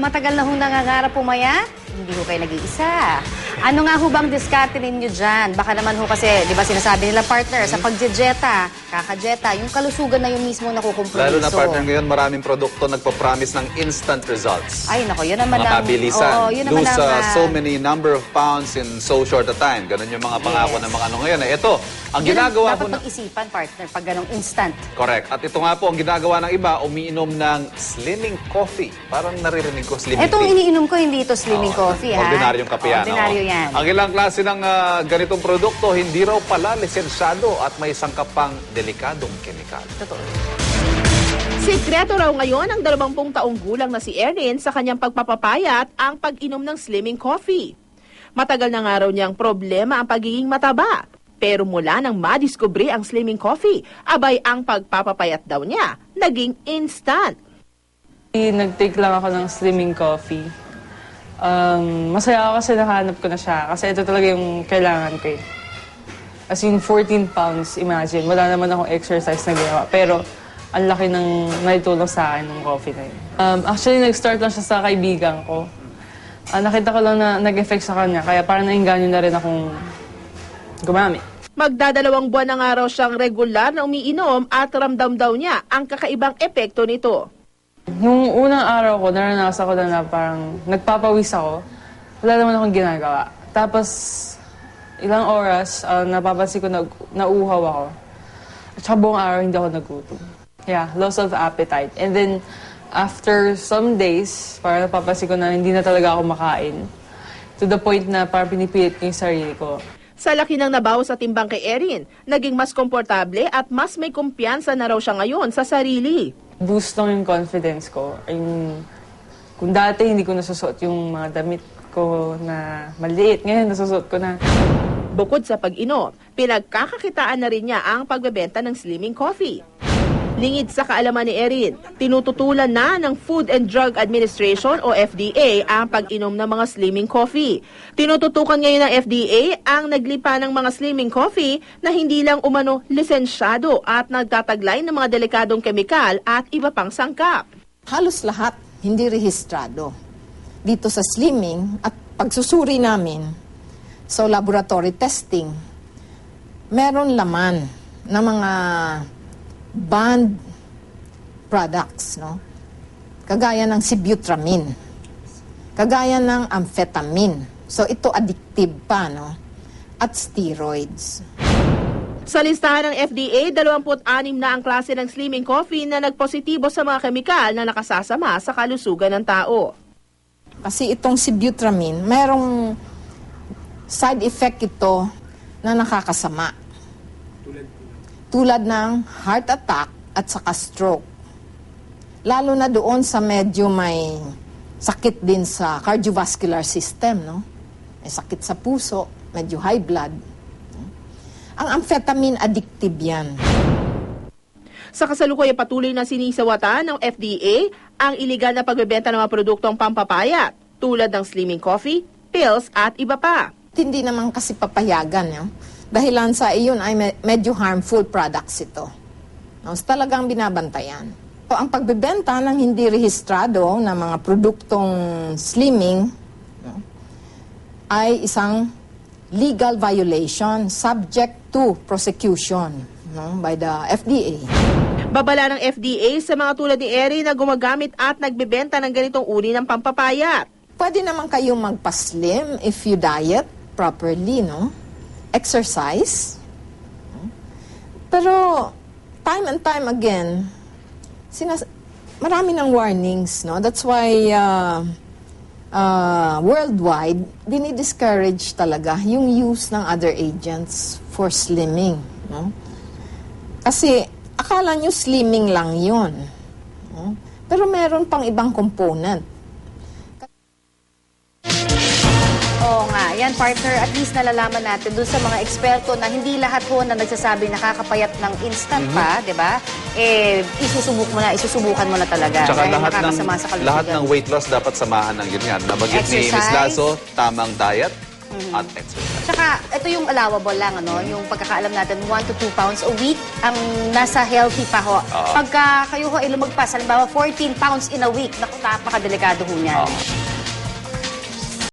matagal na hong nangangarap pumayat, hindi ho kayo nag-iisa. Ano nga ho bang diskarte ninyo dyan? Baka naman ho kasi, di ba sinasabi nila partner, sa pagjejeta, kakajeta, yung kalusugan na yung mismo nakukompromiso. Lalo na partner ngayon, maraming produkto nagpa-promise ng instant results. Ay, nako, yun naman mga ang... kabilisan. Oo, yun naman ang... uh, ah, so many number of pounds in so short a time. Ganun yung mga pangako Yes. ng mga ano ngayon. Eh, ito, ang yun ginagawa dapat po ng... pag-isipan, partner, pag ganong instant. Correct. At ito nga po, ang ginagawa ng iba, umiinom ng slimming coffee. Parang naririnig ko slimming Etong tea. iniinom ko, hindi ito slimming Oo, coffee, ha? Ordinaryong kape yan. Ordinaryo oo. yan. Ang ilang klase ng ah, ganitong produkto, hindi raw pala lisensyado at may sangkap pang delikadong kemikal. Totoo. Sikreto raw ngayon ang 20 taong gulang na si Erin sa kanyang pagpapapayat ang pag-inom ng slimming coffee. Matagal na nga raw niyang problema ang pagiging mataba. Pero mula nang madiskubre ang slimming coffee, abay ang pagpapapayat daw niya, naging instant. Eh, Nag-take lang ako ng slimming coffee. Um, masaya ako kasi nakahanap ko na siya. Kasi ito talaga yung kailangan ko eh. As in, 14 pounds, imagine. Wala naman akong exercise na ginawa. Pero, ang laki ng naitulong sa akin ng coffee na yun. Um, actually, nag-start lang siya sa kaibigan ko. Ah, nakita ko lang na nag-effect sa kanya. Kaya parang nainganyo na rin akong gumamit. Magdadalawang buwan na nga raw siyang regular na umiinom at ramdam daw niya ang kakaibang epekto nito. Nung unang araw ko, naranasan ko na na parang nagpapawis ako. Wala naman akong ginagawa. Tapos, ilang oras, ah, napapansin ko na nauuhaw ako. At saka buong araw hindi ako nagutom. Yeah, loss of appetite. And then, after some days, parang napapansin ko na hindi na talaga ako makain. To the point na parang pinipilit ko yung sarili ko. Sa laki ng nabawas sa timbang kay Erin, naging mas komportable at mas may kumpiyansa na raw siya ngayon sa sarili. boost lang yung confidence ko. Yung, kung dati hindi ko nasusuot yung mga damit ko na maliit, ngayon nasusuot ko na. Bukod sa pag-inom, pinagkakakitaan na rin niya ang pagbebenta ng slimming coffee. Lingid sa kaalaman ni Erin, tinututulan na ng Food and Drug Administration o FDA ang pag-inom ng mga slimming coffee. Tinututukan ngayon ng FDA ang naglipa ng mga slimming coffee na hindi lang umano lisensyado at nagtataglay ng mga delikadong kemikal at iba pang sangkap. halos lahat hindi rehistrado dito sa slimming at pagsusuri namin so laboratory testing. Meron laman na mga banned products no? Kagaya ng sibutramine. Kagaya ng amphetamine. So ito addictive pa no? At steroids. Sa listahan ng FDA, 26 na ang klase ng slimming coffee na nagpositibo sa mga kemikal na nakasasama sa kalusugan ng tao. Kasi itong sibutramine, merong side effect ito na nakakasama. Tulad ng heart attack at saka stroke. Lalo na doon sa medyo may sakit din sa cardiovascular system, no? May sakit sa puso, medyo high blood. Ang amphetamine addictive yan. Sa kasalukuyan patuloy na sinisawatan ng FDA ang iligal na pagbebenta ng mga produktong pampapayat tulad ng slimming coffee, pills at iba pa. Hindi naman kasi papayagan, no? Dahilan sa iyon ay me- medyo harmful products ito. No? So, talagang binabantayan. So, ang pagbebenta ng hindi rehistrado na mga produktong slimming no, ay isang legal violation subject to prosecution no, by the FDA. Babala ng FDA sa mga tulad ni Eri na gumagamit at nagbebenta ng ganitong uri ng pampapayat. Pwede naman kayong magpa-slim if you diet properly, no? Exercise. Pero, time and time again, sinas marami ng warnings, no? That's why, uh, uh, worldwide, dinidiscourage talaga yung use ng other agents for slimming, no? Kasi, akala nyo slimming lang yun. no? Pero meron pang ibang component. Oo nga, yan partner, at least nalalaman natin dun sa mga eksperto na hindi lahat ho na nagsasabi nakakapayat ng instant Mhm. pa, di ba? Eh, isusubok mo na, isusubukan mo na talaga. Tsaka lahat ng, sa kalusugan. lahat ng weight loss dapat samahan ng ganyan. Nabanggit ni Ms. Lazo, tamang diet, at exercise. Tsaka, ito yung allowable lang, ano? Yung pagkakaalam natin, 1 to 2 pounds a week ang nasa healthy pa ho. Oo. Pagka kayo ho ay lumagpas, halimbawa 14 pounds in a week, naku, napakadelikado ho niyan. Oo.